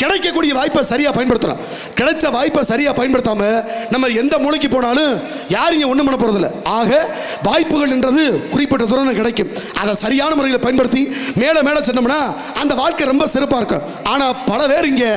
கிடைக்கக்கூடிய வாய்ப்பை சரியாக பயன்படுத்துகிறோம் கிடைச்ச வாய்ப்பை சரியாக பயன்படுத்தாமல் நம்ம எந்த மூலைக்கு போனாலும் யாரும் இங்கே ஒன்றும் பண்ண போகிறதில்ல ஆக வாய்ப்புகள் என்றது குறிப்பிட்ட தூரம் கிடைக்கும். அதை சரியான முறையில் பயன்படுத்தி மேலே மேலே சென்னோம்னா அந்த வாழ்க்கை ரொம்ப சிறப்பாக இருக்கும். ஆனால் பல பேர் இங்கே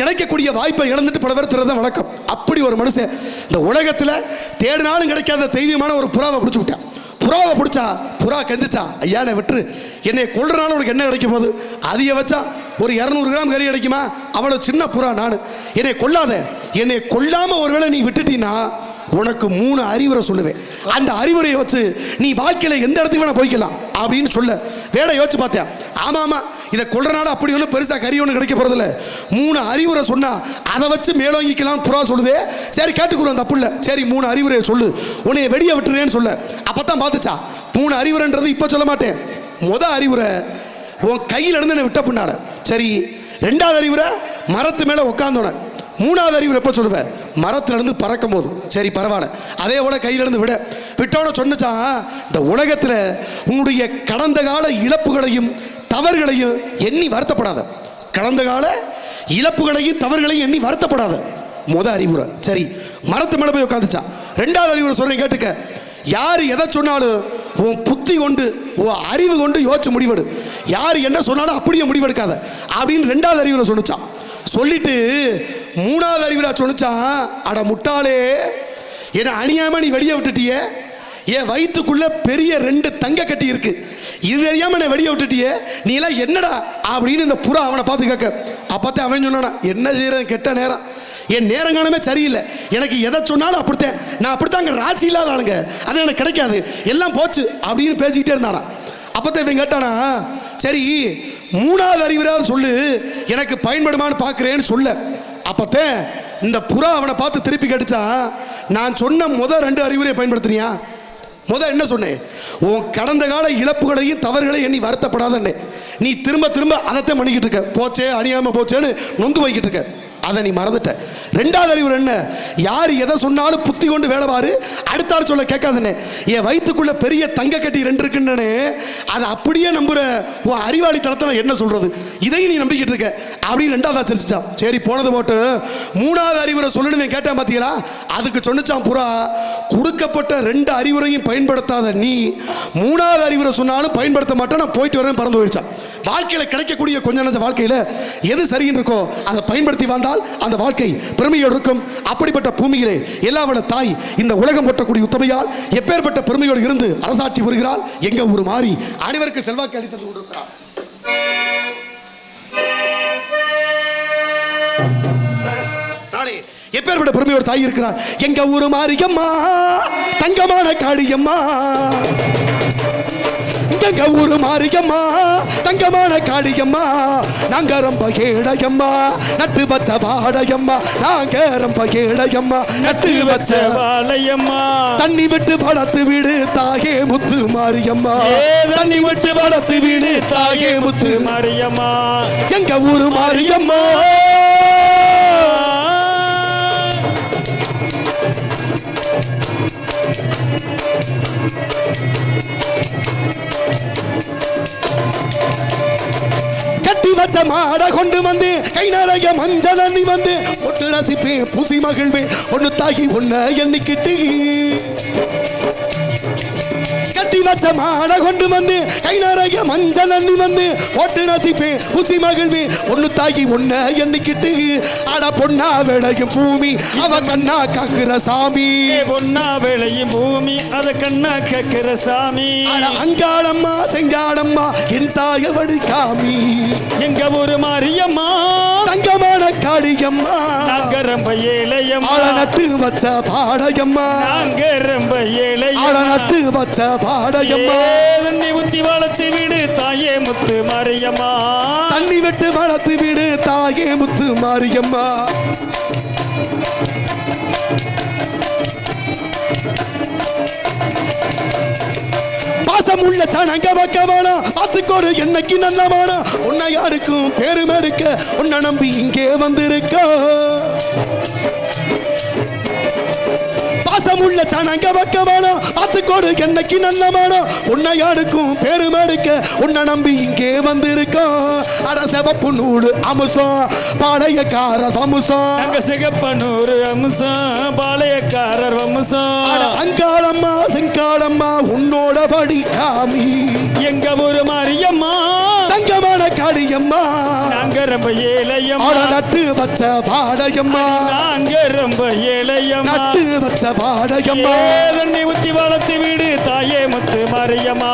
கிடைக்கக்கூடிய வாய்ப்பை இழந்துட்டு பல பேர் திறந்த வழக்கம். அப்படி ஒரு மனுஷன் இந்த உலகத்தில் தேடினாலும் கிடைக்காத தெய்வீகமான ஒரு புறாவை பிடிச்சி விட்டான். புறாவை பிடிச்சா புறா கெஞ்சிச்சா ஐயான விட்டு விட்டுரு. என்னை கொள்றனால உனக்கு என்ன கிடைக்க போகுது? அதிக வச்சா ஒரு இரநூறு கிராம் கறி கிடைக்குமா? அவ்வளோ சின்ன புறா நான். என்னை கொல்லாத. என்னை கொல்லாம ஒருவேளை நீ விட்டுட்டீன்னா உனக்கு மூணு அறிவுரை சொல்லுவேன். அந்த அறிவுரையை வச்சு நீ வாழ்க்கையில் எந்த இடத்துக்கு வேணால் போய்க்கலாம் அப்படின்னு சொல்ல. வேலை யோசிச்சு பார்த்தேன் ஆமாம் ஆமாம் இதை கொள்றனால அப்படி ஒன்றும் பெருசாக கறி ஒன்று கிடைக்க போகிறதில்ல மூணு அறிவுரை சொன்னால் அதை வச்சு மேலோங்கிக்கலாம் புறா சொல்லுதே. சரி கேட்டுக்குறோம் தப்பு இல்லை சரி மூணு அறிவுரையை சொல்லு. உன்னைய வெளியே விட்டுறேன்னு சொல்ல. அப்போ தான் பார்த்துச்சா? மூணு அறிவுரைன்றது இப்போ சொல்ல மாட்டேன். முத அறிவுரை உன் கையில் இருந்து என்னை விட்ட பின்னால. சரி ரெண்டாவது அறிவுரை மரத்து மேலே உட்காந்தோட மூணாவது அறிவு எப்போ சொல்லுவேன் மரத்துலேருந்து பறக்கும் போது சரி பரவாயில்ல. அதே போல் கையிலேருந்து விட. விட்டோட சொன்னுச்சான் இந்த உலகத்தில் உன்னுடைய கடந்த கால இழப்புகளையும் தவறுகளையும் எண்ணி வருத்தப்படாத. கடந்த கால இழப்புகளையும் தவறுகளையும் எண்ணி வருத்தப்படாத. முத அறிவுரை. சரி மரத்து மேலே போய் உட்காந்துச்சான் ரெண்டாவது அறிவுரை சொல்கிறேன் கேட்டுக்க. யார் எதை சொன்னாலும் உன் புத்தி கொண்டு உன் அறிவு கொண்டு யோசிச்சு முடிவெடு. யார் என்ன சொன்னாலும் அப்படியே முடிவெடுக்காத. அப்படின்னு ரெண்டாவது அறிவுரை சொன்னுச்சான் சொல்லிட்டு மூணாவது அறிவிடா சொன்னுச்சான் அட முட்டாளே என்னை அணியாம நீ வெளியே விட்டுட்டியே. என் வயிற்றுக்குள்ள பெரிய ரெண்டு தங்க கட்டி இருக்கு. இது தெரியாம என்னை வெளியே விட்டுட்டியே. நீ எல்லாம் என்னடா அப்படின்னு இந்த புறா அவனை பார்த்து கேட்க. அப்பத்தான் அவன் சொன்னானா என்ன செய்யறது? கெட்ட நேரம். என் நேரங்காலமே சரியில்லை. எனக்கு எதை சொன்னாலும் அப்படித்தான். நான் அப்படித்தாங்க ராசி இல்லாத ஆளுங்க. அது எனக்கு கிடைக்காது. எல்லாம் போச்சு அப்படின்னு பேசிக்கிட்டே இருந்தானா. அப்பத்தான் இவன் கேட்டானா சரி மூணாவது அறிவுரையாவது சொல்லு. எனக்கு பயன்படுமான்னு பார்க்குறேன்னு சொல்ல. அப்பத்தே இந்த புறா அவனை பார்த்து திருப்பி கேட்டுச்சான் நான் சொன்ன முதல் ரெண்டு அறிவுரையை பயன்படுத்துறியா முத என்ன சொன்னேன் உன் கடந்த கால இழப்புகளையும் தவறுகளையும் எண்ணி வருத்தப்படாதன்னே நீ திரும்ப திரும்ப அதைத்தான் பண்ணிக்கிட்டு இருக்க. போச்சே அணியாமல் போச்சேன்னு நொந்து வைக்கிட்டு இருக்க. அதை நீ மறந்துட்ட. ரெண்டாவது அறிவுரை என்ன? யார் எதை சொன்னாலும் புத்தி கொண்டு வேலை பாரு. அடுத்த சொல்ல கேட்காதனே என் வயிற்றுக்குள்ள பெரிய தங்க கட்டி ரெண்டு இருக்குன்னே அதை அப்படியே நம்புற உன் அறிவாளி தளத்தில் என்ன சொல்றது? இதையும் நீ நம்பிக்கிட்டு இருக்க. அப்படின்னு ரெண்டாவது ஆச்சரிச்சான் சரி போனது போட்டு மூணாவது அறிவுரை சொல்லணுமே கேட்டேன் பார்த்தீங்களா அதுக்கு சொன்னிச்சான் புறா கொடுக்கப்பட்ட ரெண்டு அறிவுரையும் பயன்படுத்தாத நீ மூணாவது அறிவுரை சொன்னாலும் பயன்படுத்த மாட்டேன் நான் போயிட்டு வரேன் பறந்து போயிடுச்சான். வாழ்க்கையில் கிடைக்கக்கூடிய கொஞ்ச நஞ்ச வாழ்க்கையில் எது சரின்னு இருக்கோ அதை பயன்படுத்தி வந்தால் வாழ்ந்தால் அந்த வாழ்க்கை பெருமையோடு இருக்கும். அப்படிப்பட்ட பூமியிலே எல்லாவள தாய் இந்த உலகம் போட்டக்கூடிய உத்தமையால் எப்பேற்பட்ட பெருமையோடு இருந்து அரசாட்சி வருகிறாள் எங்க ஒரு மாறி அனைவருக்கு செல்வாக்கு அளித்தது கொண்டிருக்கிறார் எப்பேற்பட்ட பெருமையோடு தாய் இருக்கிறார் எங்க ஊர் மாரியம்மா தங்கமான காளியம்மா. எங்க ஊரு மாரியம்மா தங்கமான காளியம்மா. நாங்க ரொம்ப ஏழையம்மா நட்டு வச்ச வாழையம்மா. நாங்க ரொம்ப ஏழையம்மா நட்டு வச்ச வாழையம்மா. தண்ணி விட்டு வளர்த்து விடு தாயே முத்து மாரியம்மா. தண்ணி விட்டு வளர்த்து விடு தாயே முத்து மாரியம்மா. எங்க ஊரு மாரியம்மா. கட்டி வச்ச மாட கொண்டு வந்து கை நிறைய மஞ்சள் அண்ணி வந்து ஒட்டு ரசிப்பேன் பூசி மகிழ்வேன் ஒன்னு தாகி ஒன்ன எண்ணிக்கிட்டு. கட்டி வச்ச மாட கொண்டு வந்து கை நிறைய மஞ்சள் அள்ளி வந்து ஒட்டு ரசிப்பேன் பூசி மகிழ்வேன். ஒன்னு தாகி ஒன்ன எண்ணிக்கிட்டு அட பொன்னா விளையும் பூமி அவ கண்ணா காக்குற சாமி. பொன்னா விளையும் பூமி அத கண்ணா கேக்குற சாமி. அங்காளம்மா செங்காளம்மா என் தாய வழி காமி. எங்க ஊரு மாரியம்மா தங்கமான காளியம்மா. நாங்க ரொம்ப ஏழையம்மா நட்டு வச்ச பாடையம்மா நாங்க ரொம்ப ஏழையம்மா நட்டு வச்ச பாடையம்மா. தண்ணி ஊத்தி வளர்த்து விடு தாயே முத்து மாரியம்மா. தண்ணி விட்டு வளர்த்து விடு தாயே முத்து மாரியம்மா. பாசம் உள்ள சனங்க வைக்க வேணாம் பார்த்துக்கோடு என்னைக்கு நல்லவானா உன்னை யாருக்கும் பெருமை எடுக்க உன்னை நம்பி இங்கே வந்திருக்க. பாசம் உள்ள சனங்க வைக்க வேணாம் பார்த்துக்கோடு என்னைக்கு நல்ல மனம் உன்னை அடுக்கும் பெருமை எடுக்க உன்னை நம்பி இங்கே வந்திருக்கோம் அட சிவப்பு நூடு அமுசம் பாளையக்கார வமுசம் அங்க சிகப்பனூர் அம்சம் பாளையக்காரர் வம்சம் அங்காளம்மா செங்காளம்மா உன்னோட படி காமி எங்க ஊரு மாரியம்மா? தங்கமான காளியம்மா. நாங்க ரொம்ப ஏழையம்மா. நட்டு வச்ச பாடையம்மா நாங்க ரொம்ப ஏழையம்மா. நட்டு வச்ச பாடையம்மா ஏ, தண்ணி ஊத்தி வளர்த்து வீடு தாயே முத்து மாரியம்மா.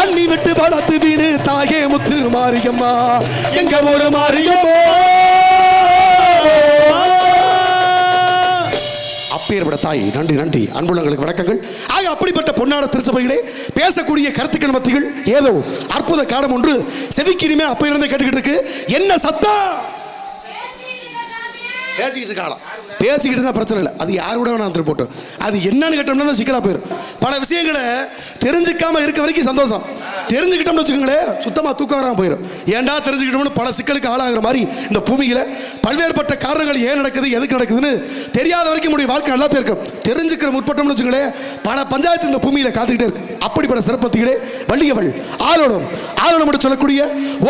தண்ணி விட்டு வளர்த்து வீடு தாயே முத்து மாரியம்மா. எங்க ஒரு மாரியம்மா? அப்பேற்பட்ட தாய் நன்றி நன்றி. அன்புள்ளங்களுக்கு வணக்கங்கள். ஆக அப்படிப்பட்ட பொன்னாட திருச்சபைகளே பேசக்கூடிய கருத்துக்கள் மத்திகள் ஏதோ அற்புத காலம் ஒன்று செவிக்கினிமே அப்ப இருந்து கேட்டுக்கிட்டு இருக்கு. என்ன சத்தம்? பேசிக்கிட்டு இருக்காளாம். பேசிக்கிட்டு இருந்தால் பிரச்சனை இல்லை. அது யார் கூட திருப்பி போட்டோம் அது என்னன்னு கேட்டோம்னா தான் போயிடும் பல விஷயங்களை தெரிஞ்சுக்காம இருக்க வரைக்கும் சந்தோஷம். தெரிஞ்சுக்கிட்டோம்னு வச்சுக்கோங்களேன் சுத்தமா தூக்கம் வராமல் போயிடும் ஏன்டா தெரிஞ்சுக்கிட்டோம்னு பல சிக்கலுக்கு ஆளாகிற மாதிரி இந்த பூமியில் பல்வேறுபட்ட காரணங்கள் ஏன் நடக்குது எதுக்கு நடக்குதுன்னு தெரியாத வரைக்கும் உடைய வாழ்க்கை நல்லா இருக்கும் தெரிஞ்சுக்கிற முற்பட்டோம்னு வச்சுக்கோங்களேன் பல பஞ்சாயத்து இந்த பூமியில் காத்துக்கிட்டே இருக்கு. அப்படிப்பட்ட சிறப்பத்திகளே வள்ளியவள் ஆளுடம் ஆளுடம் என்று சொல்லக்கூடிய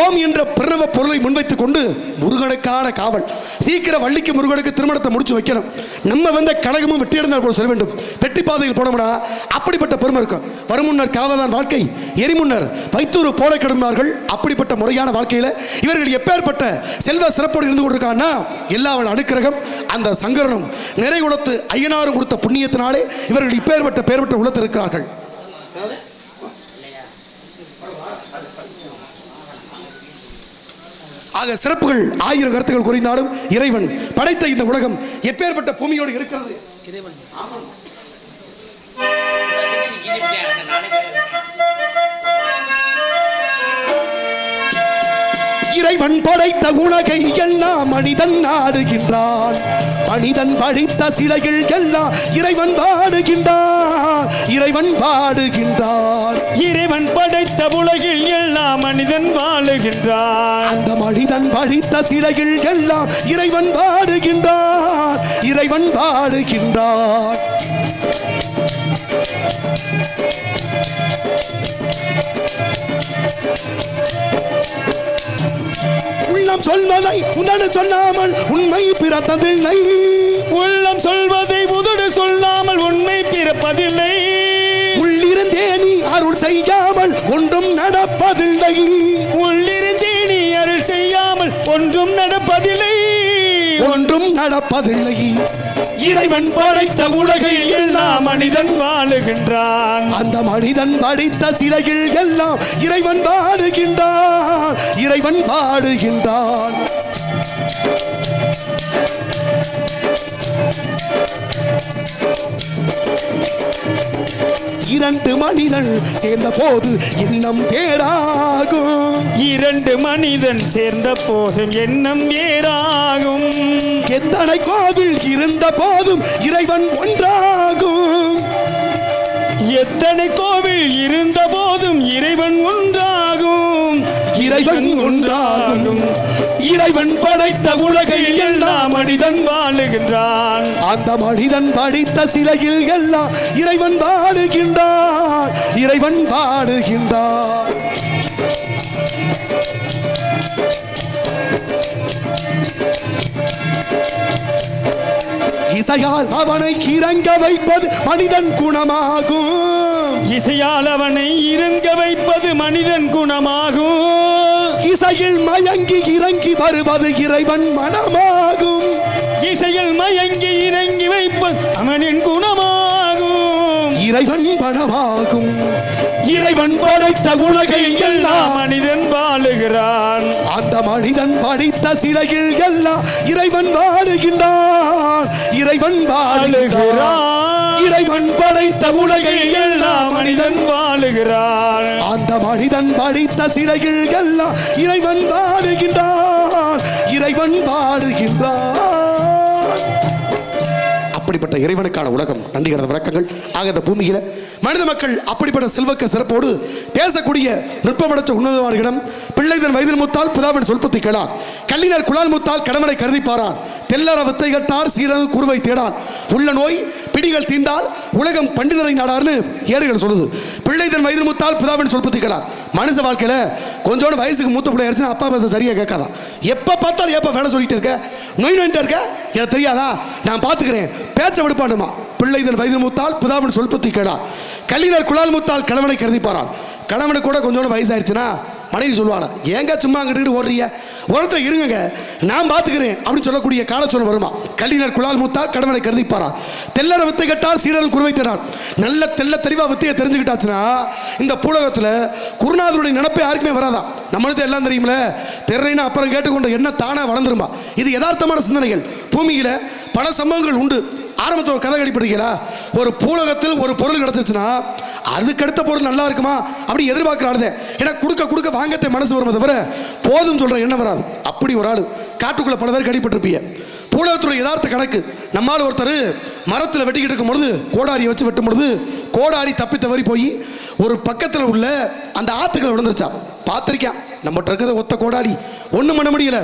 ஓம் என்ற பிரணவ பொருளை முன்வைத்துக் கொண்டு முருகனுக்கான காவல். சீக்கிரம் வள்ளிக்கு முருகனுக்கு திருமணத்தை முடிச்சு வைக்கணும். நம்ம வந்த கழகமும் வெற்றி அடைந்தால் போல சொல்ல வேண்டும் வெற்றி பாதையில் போனோம்னா அப்படிப்பட்ட பெருமை இருக்கும். வருமுன்னர் காவதான் வாழ்க்கை எரிமுன்னர் வைத்தூர் போல கிடந்தார்கள் அப்படிப்பட்ட முறையான வாழ்க்கையில் இவர்கள் எப்பேற்பட்ட செல்வ சிறப்போடு இருந்து கொண்டிருக்காங்கன்னா எல்லாவள் அனுக்கிரகம் அந்த சங்கரனும் நிறைகுலத்து ஐயனாரும் கொடுத்த புண்ணியத்தினாலே இவர்கள் இப்பேற்பட்ட பேர் பெற்ற இருக்கிறார்கள் ஆக சிறப்புகள் ஆயிரம் கருத்துக்கள் குறைந்தாலும் இறைவன் படைத்த இந்த உலகம் எப்பேற்பட்ட பூமியோடு இருக்கிறது? இறைவன் படைத்த உலகை எல்லாம் மனிதன் நாடுகின்றான் மனிதன் படைத்த சிலைகள் எல்லாம் இறைவன் பாடுகின்றான். இறைவன் பாடுகின்றான். இறைவன் படைத்த உலகில் எல்லா மனிதன் வாழுகின்றான். அந்த மனிதன் படைத்த சிலைகள் எல்லாம் இறைவன் பாடுகின்றான். இறைவன் பாடுகின்றான். உள்ளம் சொல்வதை உதடு சொல்லாமல் உண்மை பிறந்ததில்லை உள்ளம் சொல்வதை உதடு சொல்லாமல் உண்மை பிறப்பதில்லை. நடப்பதில்லை. இறைவன் படைத்த உலகில் எல்லா எல்லாம் மனிதன் வாழுகின்றான். அந்த மனிதன் படித்த சிலையில் எல்லாம் இறைவன் பாடுகின்றான் இறைவன் பாடுகின்றான் இரண்டு மனிதன் சேர்ந்த போது இன்னம் பேராகும் இரண்டு மனிதன் சேர்ந்த போதும் எண்ணம் ஏறாகும் எத்தனை கோவில் இருந்த போதும் இறைவன் ஒன்றாகும். எத்தனை கோவில் இருந்த போதும் இறைவன் ஒன்றாகும். இறைவன் ஒன்றாகும். இறைவன் படைத்த உலகை எல்லா எல்லாம் மனிதன் வாழுகின்றான். அந்த மனிதன் படித்த சிலையில் எல்லாம் இறைவன் பாடுகின்றான் இறைவன் பாடுகின்றான் இசையால் அவனை இறங்க வைப்பது மனிதன் குணமாகும். இசையால் அவனை இருங்க வைப்பது மனிதன் குணமாகும். இசையில் மயங்கி இறங்கி வருவது இறைவன் மனமாகும். இசையில் மயங்கி இறங்கி வைப்பது அவனின் குணமாகும். இறைவன் மனமாகும். இறைவன் படைத்த உலகை எல்லா எல்லாம் மனிதன் வாழுகிறான். அந்த மனிதன் படித்த சிலையில் எல்லாம் இறைவன் வாழுகின்றான். இறைவன் வாழுகிறான். இறைவன் படைத்த உலகை எல்லா எல்லாம் மனிதன் வாழுகிறான். அந்த மனிதன் படித்த சிலையில் எல்லாம் இறைவன் வாழுகின்றான். இறைவன் வாழுகின்றான். அப்படிப்பட்ட இறைவனுக்கான உலகம் நன்றி கடந்த விளக்கங்கள் ஆக இந்த பூமியில மனித மக்கள் அப்படிப்பட்ட செல்வக்க சிறப்போடு பேசக்கூடிய நுட்பமடைச்ச உன்னதமார்களிடம் பிள்ளைதன் வயதில் முத்தால் புதாவின் சொல்பத்தை கேளார். கல்லினர் குழால் முத்தால் கடமனை கருதிப்பாரான் தெல்லற வித்தை கட்டார் சீரன் குருவை தேடான் உள்ள நோய் பிடிகள் தீண்டால் உலகம் பண்டிதரை நாடார்னு ஏடுகள் சொல்லுது. பிள்ளை தன் வயது மூத்தால் பிதாவின் சொல்பத்திக்கலாம் மனுஷ வாழ்க்கையில் கொஞ்சோண்டு வயசுக்கு மூத்த பிள்ளை ஆயிடுச்சுன்னா அப்பா பேச சரியாக கேட்காதான் எப்போ பார்த்தாலும் எப்போ வேலை சொல்லிட்டு இருக்க? நொய் நொயிட்டு இருக்க? எனக்கு தெரியாதா? நான் பார்த்துக்கிறேன். பேச்ச விடுப்பானுமா பிள்ளை தன் வயது மூத்தால் பிதாவின் சொல்பத்தி கேடா கல்லினர் குழால் மூத்தால் கணவனை கருதிப்பாரான் கணவனுக்கு கூட கொஞ்சோண்டு வயசாயிருச்சுன்னா மனைவி சொல்லுவாங்க ஏங்க சும்மா அங்கிட்டு ஓடுறீங்க? ஒருத்தர் இருங்க நான் பார்த்துக்கிறேன் அப்படின்னு சொல்லக்கூடிய காலச்சொல் வருமா? கல்லினர் குழால் மூத்தா கடவுளை கருதிப்பாரா? தெல்லற வித்தை கட்டால் சீடர்கள் குருவை தேடான் நல்ல தெல்ல தெளிவாக வித்தையை தெரிஞ்சுக்கிட்டாச்சுன்னா இந்த பூலகத்தில் குருநாதருடைய நினப்பே யாருக்குமே வராதான் நம்மளுக்கு எல்லாம் தெரியுமில்ல தெர்றைனா அப்புறம் கேட்டுக்கொண்ட என்ன தானாக வளர்ந்துருமா? இது யதார்த்தமான சிந்தனைகள். பூமியில் பல சம்பவங்கள் உண்டு. ஆரம்பத்தில் ஒரு கதை கடிப்படுறீங்களா ஒரு பூலகத்தில் ஒரு பொருள் கிடச்சிச்சுன்னா அதுக்கு அடுத்த பொருள் நல்லா இருக்குமா? அப்படி எதிர்பார்க்குற ஏன்னா கொடுக்க கொடுக்க வாங்கத்தை மனசு வருமே தவிர போதும் சொல்கிற எண்ணம் வராது. அப்படி ஒரு ஆள். காட்டுக்குள்ளே பல பேர் கடிப்பட்டிருப்பீங்க பூலகத்துடைய யதார்த்த கணக்கு. நம்மால் ஒருத்தர் மரத்தில் வெட்டிக்கிட்டு இருக்கும் பொழுது கோடாரியை வச்சு வெட்டும் பொழுது கோடாரி தப்பி தவறி போய் ஒரு பக்கத்தில் உள்ள அந்த ஆத்துக்களை விழுந்துருச்சான் பார்த்துருக்கான் நம்மகிட்ட இருக்கிறத ஒத்த கோடாரி. ஒன்றும் பண்ண முடியல.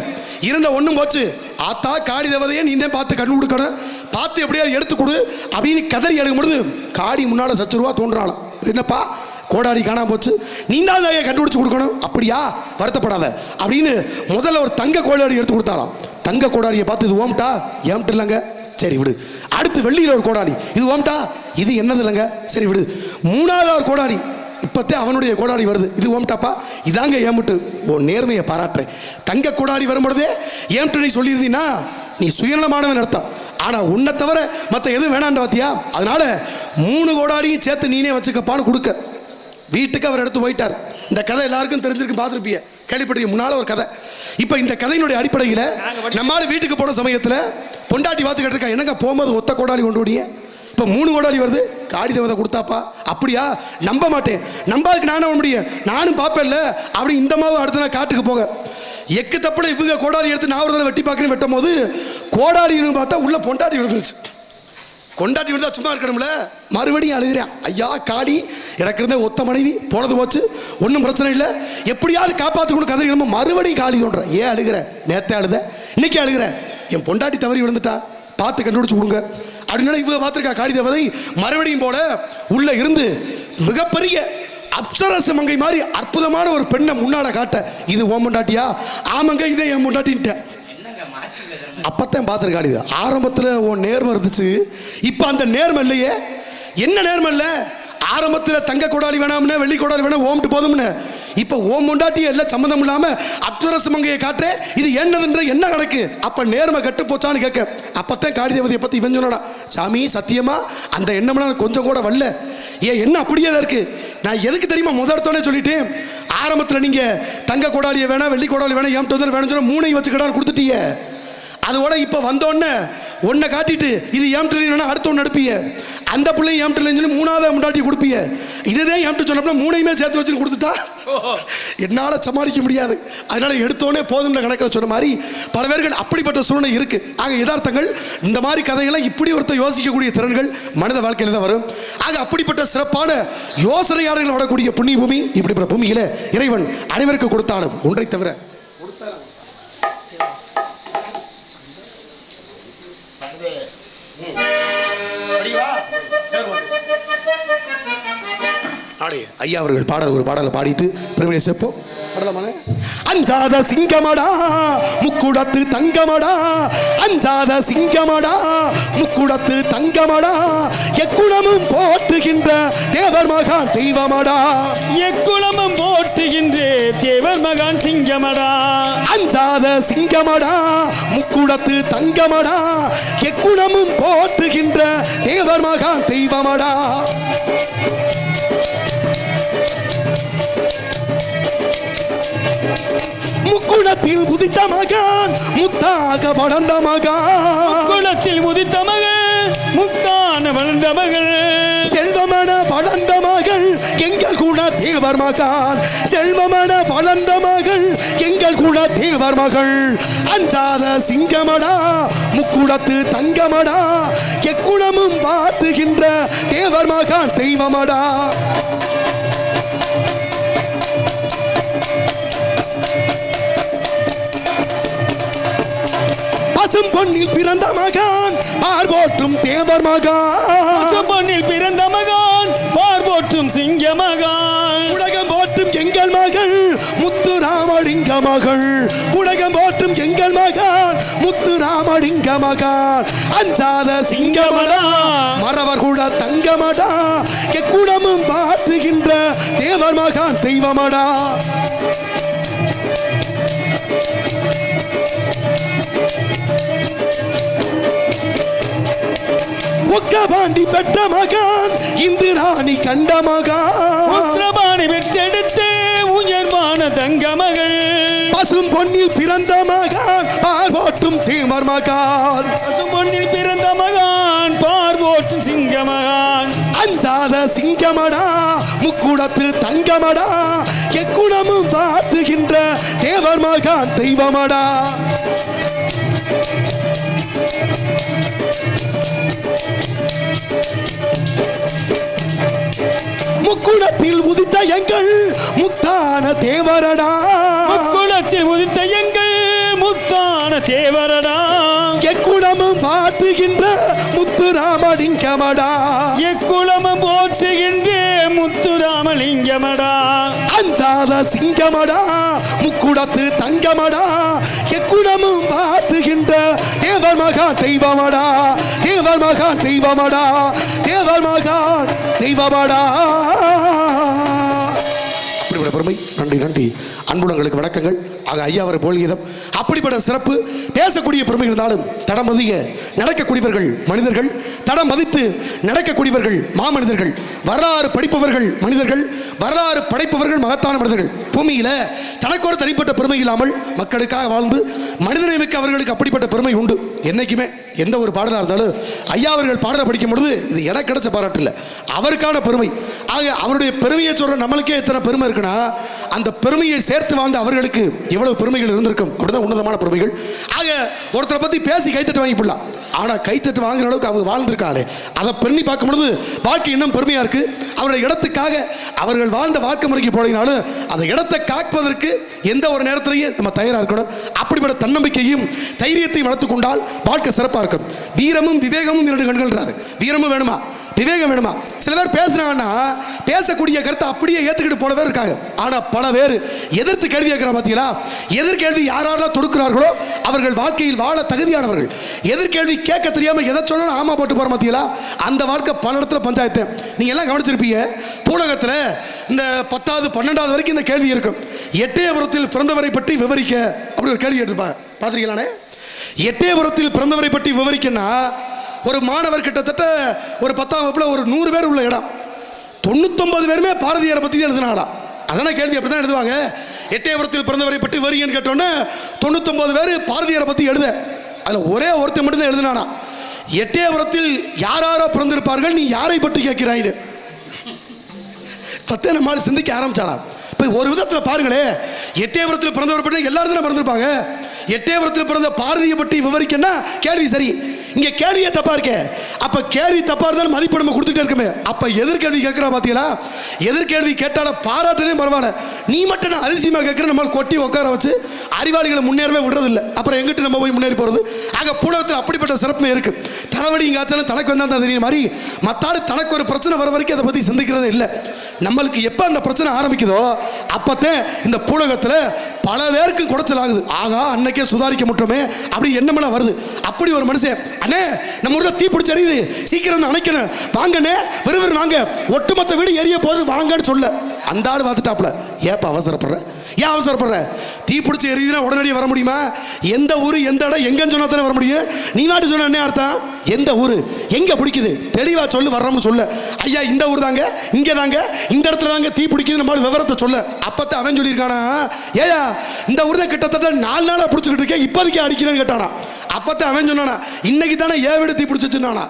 இருந்த ஒன்றும் போச்சு. ஆத்தா காடி தேவதையே நீ தான் பார்த்து கண்ணு கொடுக்கணும் பார்த்து எப்படியாவது எடுத்து கொடு அப்படின்னு கதறி எழுகும் பொழுது காடி முன்னால் சச்சு ரூபா தோன்றாளாம். என்னப்பா? கோடாரி காணாம போச்சு. நீ தான் அதை கண்டுபிடிச்சு கொடுக்கணும். அப்படியா? வருத்தப்படாத. அப்படின்னு முதல்ல ஒரு தங்க கோடாரி எடுத்து கொடுத்தாராம். தங்க கோடாரியை பார்த்து இது ஓம்ட்டா ஏம்ட்டு இல்லைங்க. சரி விடு. அடுத்து வெள்ளியில் ஒரு கோடாரி. இது ஓம்ட்டா இது என்னது இல்லைங்க? சரி விடு. மூணாவது ஒரு கோடாரி. இப்போத்தே அவனுடைய கோடாரி வருது. இது ஓம்ட்டாப்பா இதாங்க ஏமுட்டு. ஓ நேர்மையை பாராட்டுறேன். தங்க கோடாரி வரும்பொழுதே ஏம்ட்டு நீ சொல்லியிருந்தீங்கன்னா நீ சுயநலமானவன் அர்த்தம். ஆனால் உன்னை தவிர மற்ற எதுவும் வேணான்ற பார்த்தியா அதனால மூணு கோடாரியும் சேர்த்து நீனே வச்சுக்கப்பான்னு கொடுக்க. வீட்டுக்கு அவர் எடுத்து போயிட்டார். இந்த கதை எல்லாருக்கும் தெரிஞ்சிருக்கு பார்த்துருப்பீங்க. கேள்விப்பட்டிருக்க முன்னால் ஒரு கதை. இப்போ இந்த கதையினுடைய அடிப்படையில் நம்மளால் வீட்டுக்கு போன சமயத்தில் பொண்டாட்டி வாத்து கேட்டிருக்கா என்னங்க போகும்போது ஒத்த கோடாலி கொண்டு ஓடிய இப்போ மூணு கோடாலி வருது. காடி தேவதை கொடுத்தாப்பா? அப்படியா? நம்ப மாட்டேன். நம்பாதுக்கு நானும் முடியும். நானும் பார்ப்பேன்ல அப்படி இந்த மாவு அடுத்த நாள் காட்டுக்கு போங்க எக்கு தப்புல இவங்க கோடாலி எடுத்து நான் ஒரு தடவை வெட்டி பார்க்கணும் வெட்டும் போது கோடாலின்னு பார்த்தா உள்ள பொண்டாட்டி விழுந்துருச்சு. கொண்டாட்டி விழுந்தா சும்மா இருக்கணும்ல? மறுபடியும் அழுகிறேன். ஐயா காடி எனக்கு இருந்த ஒத்த மனைவி போனது போச்சு. ஒன்றும் பிரச்சனை இல்லை. எப்படியாவது காப்பாற்றிக்கணும் கதறி நம்ம மறுபடியும் காலி தோன்றேன் ஏன் அழுகிற? நேத்தே அழுத. இன்னைக்கு அழுகிற. என் பொண்டாட்டி தவறி விழுந்துட்டா. பார்த்து கண்டுபிடிச்சு கொடுங்க. அப்படின்னா இவங்க பார்த்துருக்கா காளி தேவதை? மறுபடியும் போல உள்ள இருந்து மிகப்பெரிய அப்சரச மங்கை மாதிரி அற்புதமான ஒரு பெண்ணை முன்னால காட்ட. இது ஓம் பொண்டாட்டியா? ஆமாங்க இதே என் பொண்டாட்டின்ட்டேன். அப்பத்தான் பார்த்துருக்காடி ஆரம்பத்தில் உன் நேர்மை இருந்துச்சு. இப்போ அந்த நேர்மை இல்லையே. என்ன நேர்மை இல்லை? ஆரம்பத்தில் தங்க கொடாலி வேணாம்னு வெள்ளி கொடாலி வேணாம் ஓம்ட்டு போதும்னு. இப்போ ஓம் முண்டாட்டி எல்லாம் சம்மந்தம் இல்லாமல் அப்சரச மங்கையை காட்டு இது என்னதுன்ற என்ன கணக்கு? அப்போ நேர்மை கட்டு போச்சான்னு கேட்க. அப்போத்தான் காளி தேவதையை பற்றி இவன் சொன்னாடா சாமி சத்தியமா? அந்த எண்ணம்லாம் கொஞ்சம் கூட வரல. ஏன் என்ன அப்படியே தான் இருக்குது நான் எதுக்கு தெரியுமா முதற்தோனே சொல்லிட்டேன். ஆரம்பத்தில் நீங்கள் தங்க கொடாலியை வேணாம் வெள்ளி கொடாலி வேணாம் ஏம்ட்டு வந்து வேணும்னு சொன்னால் மூணையும் வச்சுக்கடான்னு கொடுத்துட்டீங்க அதோட இப்போ வந்தோடனே ஒன்றை காட்டிட்டு இது ஏம் ட்ரெயினா அடுத்த ஒன்று எடுப்பீங்க. அந்த பிள்ளையும் ஏம் ட்ரெயின் சொல்லி மூணாவது முண்டாட்டி கொடுப்பீங்க. இதுதான் ஏம்ட்டு சொன்னோம்னா மூணையுமே சேர்த்து வச்சு கொடுத்துட்டா? என்னால் சமாளிக்க முடியாது. அதனால எடுத்தோடனே போதும்ன்ற கணக்கில் சொன்ன மாதிரி பல பேர்கள் அப்படிப்பட்ட சூழ்நிலை இருக்கு. ஆக யதார்த்தங்கள் இந்த மாதிரி கதைகளை இப்படி ஒருத்தர் யோசிக்கக்கூடிய திறன்கள் மனித வாழ்க்கையில் தான் வரும். ஆக அப்படிப்பட்ட சிறப்பான யோசனையாளர்கள் வரக்கூடிய புண்ணிய பூமி இப்படிப்பட்ட பூமியில் இறைவன் அனைவருக்கு கொடுத்தாலும் ஒன்றை தவிர ஆடே ஐயா அவர்கள் பாடல் ஒரு பாடலை பாடிட்டு பெருமையை சேர்ப்போம்? அஞ்சாத சிங்கமடா முக்குடத்து தங்கமடா அஞ்சாத சிங்கமடா முக்குடத்து தங்கமடா எக்குணமும் போற்றுகின்ற தேவர் மகான் தெய்வமடா. எக்குளமும் போற்றுகின்றே தேவர் மகான் சிங்கமடா. அஞ்சாத சிங்கமடா முக்குடத்து தங்கமடா எக்குணமும் போற்றுகின்ற தேவர் மகான் தெய்வமடா. முக்குளத்தில் உதித்த மகான் முத்தாக வளர்ந்த மகான். குளத்தில் முதித்த மகள் முத்தான வளர்ந்த மகள் செல்வமன வளர்ந்த மகள் எங்கள் குல தேவர் மகான். செல்வமன வளர்ந்த மகள் எங்கள் குல தேவர் மகள். அஞ்சாத சிங்கமடா முக்குடத்து தங்கமடா எக்குணமும் பார்த்துகின்ற தேவர் மகான் தெய்வமடா. மகான். மண்ணில் பிறந்த மகான் பார்வோற்றும் சிங்க மகான். உலகம் போற்றும் எங்கள் மகள் முத்து ராமலிங்க மகள். உலகம் போற்றும் எங்கள் மகான் முத்து ராமலிங்க மகான். அஞ்சாத சிங்கமடா மறவர் கூட தங்கமடா எக்குடமும் பார்த்துகின்ற தேவர் மகான் தெய்வமடா. Thank you. பெற்ற மகான் இந்து ராணி கண்ட மகான். உத்திரபாணி பெற்றெடுத்து உயர்வான தங்க மகள் பசும் பொன்னில் பிறந்த மகான் பார்வோட்டும் தேவர் மகான். பொன்னில் பிறந்த மகான் பார்வோட்டும் சிங்க மகான். அஞ்சாத சிங்கமடா முக்குடத்து தங்கமடா எக்குணமும் பார்த்துகின்ற தேவர் மகான் தெய்வமடா. முக்குடத்தில் உதித்த எங்கள் முத்தான தேவரடா. குலத்தில் உதித்த எங்கள் முத்தான தேவரடா. எக்குணமும் பார்த்துகின்ற முத்து ராமலிங்கமடா எக்குளமும் போற்றுகின்ற முத்துராமலிங்கமடா. அஞ்சாத சிங்கமடா முக்குடத்து தங்கமடா. எக்குணமும் பார்த்துகின்ற தேவர் மகா தெய்வமடா தேவர் மகா தெய்வமடா தேவர் மகா தெய்வமடா. பெருமை நன்றி நன்றி. அன்புடங்களுக்கு வணக்கங்கள். ஆக ஐயா அவர் போல்கீதம் அப்படிப்பட்ட சிறப்பு பேசக்கூடிய பெருமை இருந்தாலும் தடம் மதிய நடக்கக்கூடியவர்கள் மனிதர்கள் தடம் மதித்து நடக்கக்கூடியவர்கள் மாமனிதர்கள் வரலாறு படிப்பவர்கள் மனிதர்கள் வரலாறு படைப்பவர்கள் மகத்தான மனிதர்கள். பூமியில் தனக்கோடு தனிப்பட்ட பெருமை இல்லாமல் மக்களுக்காக வாழ்ந்து மனிதநேமிக்க அவர்களுக்கு அப்படிப்பட்ட பெருமை உண்டு. என்றைக்குமே எந்த ஒரு பாடலாக இருந்தாலும் ஐயா அவர்கள் பாடலை படிக்கும் பொழுது இது எனக்கு கிடைச்ச பாராட்டு இல்லை. அவருக்கான பெருமை. ஆக அவருடைய பெருமையை சொல்கிற நம்மளுக்கே எத்தனை பெருமை இருக்குன்னா அந்த பெருமையை சேர்த்து வாழ்ந்த அவர்களுக்கு எவ்வளவு பெருமைகள் இருந்திருக்கும்? அப்படிதான் உன்னதமான பெருமைகள். ஆக ஒருத்தரை பத்தி பேசி கைத்தட்டு வாங்கி போடலாம் ஆனா கைத்தட்டு வாங்குற அளவுக்கு அவங்க வாழ்ந்திருக்காளே. அதை பெண்ணி பார்க்கும் பொழுது வாழ்க்கை இன்னும் பெருமையா இருக்கு. அவருடைய இடத்துக்காக அவர்கள் வாழ்ந்த வாக்கு முறைக்கு போனீங்கனாலும் அந்த இடத்தை காப்பதற்கு எந்த ஒரு நேரத்திலையும் நம்ம தயாரா இருக்கணும். அப்படிப்பட்ட தன்னம்பிக்கையும் தைரியத்தையும் வளர்த்து கொண்டால் வாழ்க்கை சிறப்பாக இருக்கும். வீரமும் விவேகமும் இரண்டு கண்கள்ன்றாரு. வீரமும் வேணுமா? விவேகம் வேணுமா? சில பேர் பேசுனாங்கன்னா பேசக்கூடிய கருத்தை அப்படியே ஏற்றுக்கிட்டு போன பேர் இருக்காங்க. ஆனால் பல பேர் எதிர்த்து கேள்வி கேட்குறா பார்த்தீங்களா எதிர்கேள்வி யாரெல்லாம் தொடுக்கிறார்களோ அவர்கள் வாழ்க்கையில் வாழ தகுதியானவர்கள். எதிர்கேள்வி கேட்க தெரியாமல் எதை சொன்னாலும் ஆமா போட்டு போகிற பார்த்தீங்களா அந்த வாழ்க்கை பல இடத்துல பஞ்சாயத்து. நீங்கள் எல்லாம் கவனிச்சிருப்பீங்க பூலகத்தில் இந்த பத்தாவது பன்னெண்டாவது வரைக்கும் இந்த கேள்வி இருக்கும். எட்டயபுரத்தில் பிறந்தவரை பற்றி விவரிக்க அப்படி ஒரு கேள்வி கேட்டிருப்பாங்க. பார்த்துருக்கீங்களானே? எட்டயபுரத்தில் பிறந்தவரை பற்றி விவரிக்கன்னா ஒரு மாணவர் கிட்டத்தட்ட ஒரு பத்தாம் வகுப்புல ஒரு நூறு பேர் உள்ள இடம். தொண்ணூத்தொம்பது பேருமே பாரதியாரை பற்றி தான் எழுதினாலாம் அதான கேள்வி அப்படி தான் எழுதுவாங்க எட்டயபுரத்தில் பிறந்தவரை பற்றி வருகன்னு கேட்டோன்னே தொண்ணூத்தொம்பது பேர் பாரதியாரை பற்றி எழுத. அதில் ஒரே ஒருத்தன் மட்டும்தான் எழுதினானா? எட்டயபுரத்தில் யாரோ பிறந்திருப்பார்கள் நீ யாரை பற்றி கேட்கிறாயின்னு பத்தே நம்ம சிந்திக்க ஆரம்பிச்சாடா இப்போ ஒரு விதத்தில் பாருங்களே. எட்டயபுரத்தில் பிறந்தவர் பற்றி எல்லாரும் தானே பிறந்திருப்பாங்க எட்டயபுரத்தில் பிறந்த பாரதியை பற்றி விவரிக்கன்னா கேள்வி சரி. இங்கே கேள்வியே தப்பாக இருக்கே. அப்போ கேள்வி தப்பாக இருந்தாலும் மதிப்பு நம்ம கொடுத்துட்டே இருக்குமே. அப்போ எதிர்கேள்வி கேட்குறா பார்த்தீங்களா எதிர்கேள்வி கேட்டால பாராட்டுனே பரவாயில்ல நீ மட்டும் நான் அதிசயமாக கேட்குற நம்மளை கொட்டி உட்கார வச்சு அறிவாளிகளை முன்னேறவே விடுறதில்ல. அப்புறம் எங்கிட்ட நம்ம போய் முன்னேறி போகிறது ஆக பூலகத்தில் அப்படிப்பட்ட சிறப்புமே இருக்குது தலைவலி இங்காச்சாலும் தனக்கு வந்தால் தான் தெரியும் மாதிரி மத்தாடு தனக்கு ஒரு பிரச்சனை வர வரைக்கும் அதை பற்றி சிந்திக்கிறதே இல்லை. நம்மளுக்கு எப்போ அந்த பிரச்சனை ஆரம்பிக்குதோ அப்போத்தான் இந்த பூலகத்தில் பல பேருக்கு குடைச்சல் ஆகுது. ஆகா அன்னைக்கே சுதாரிக்க முட்டோமே அப்படி எண்ணமெல்லாம் வருது. அப்படி ஒரு மனுஷன் அண்ணே நம்ம ஊரில் தீ பிடிச்சி எரியுது. சீக்கிரம் அணைக்கணும். வாங்கண்ணே விறுவிறு வாங்க. ஒட்டுமொத்த வீடு எரிய போது வாங்கன்னு சொல்ல. அந்த ஆள் பார்த்துட்டாப்புல. ஏப்பா அவசரப்படுற? ஏன் அவசரப்படுற? தீ பிடிச்சி எரியுதுன்னா உடனடியாக வர முடியுமா? எந்த ஊர் எந்த இடம் எங்கன்னு சொன்னா தானே வர முடியும். நீ நாட்டு சொன்ன என்ன அர்த்தம்? எந்த ஊர்? எங்கே பிடிக்குது? தெளிவாக சொல்லு வர்றோம்னு சொல்ல. ஐயா இந்த ஊர் தாங்க இங்கே தாங்க இந்த இடத்துல தாங்க தீ பிடிக்குது நம்ம விவரத்தை சொல்ல. அப்பத்தான் அவன் சொல்லியிருக்கானா? ஏயா இந்த ஊர் தான் கிட்டத்தட்ட நாலு நாளாக பிடிச்சிக்கிட்டு இருக்கேன் இப்போதைக்கு அடிக்கிறேன்னு கேட்டானா. அப்பத்தான் அவன் சொன்னானா இன்னைக்கு தானே ஏன் வீடு தீ பிடிச்சிச்சுனானா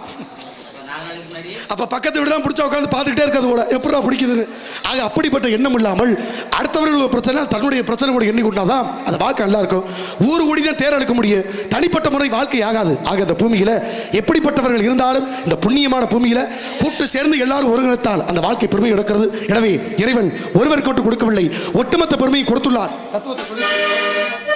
அப்ப பக்கத்து வீடு தான் பிடிச்சா உட்காந்து பார்த்துக்கிட்டே இருக்கிறது கூட எப்படா பிடிக்குதுன்னு. ஆக அப்படிப்பட்ட எண்ணம் இல்லாமல் அடுத்தவர்கள் பிரச்சனை தன்னுடைய பிரச்சனை கூட எண்ணி கொண்டாதான் அந்த வாழ்க்கை நல்லா இருக்கும். ஊர் கூடி தான் தேர்தலுக்க முடியும். தனிப்பட்ட முறை வாழ்க்கை ஆகாது. ஆக இந்த பூமியில எப்படிப்பட்டவர்கள் இருந்தாலும் இந்த புண்ணியமான பூமியில கூட்டு சேர்ந்து எல்லாரும் ஒருங்கிணைத்தால் அந்த வாழ்க்கை பெருமை எடுக்கிறது எனவே இறைவன் ஒருவர் கொண்டு கொடுக்கவில்லை. ஒட்டுமொத்த பெருமையை கொடுத்துள்ளார். தத்துவத்தை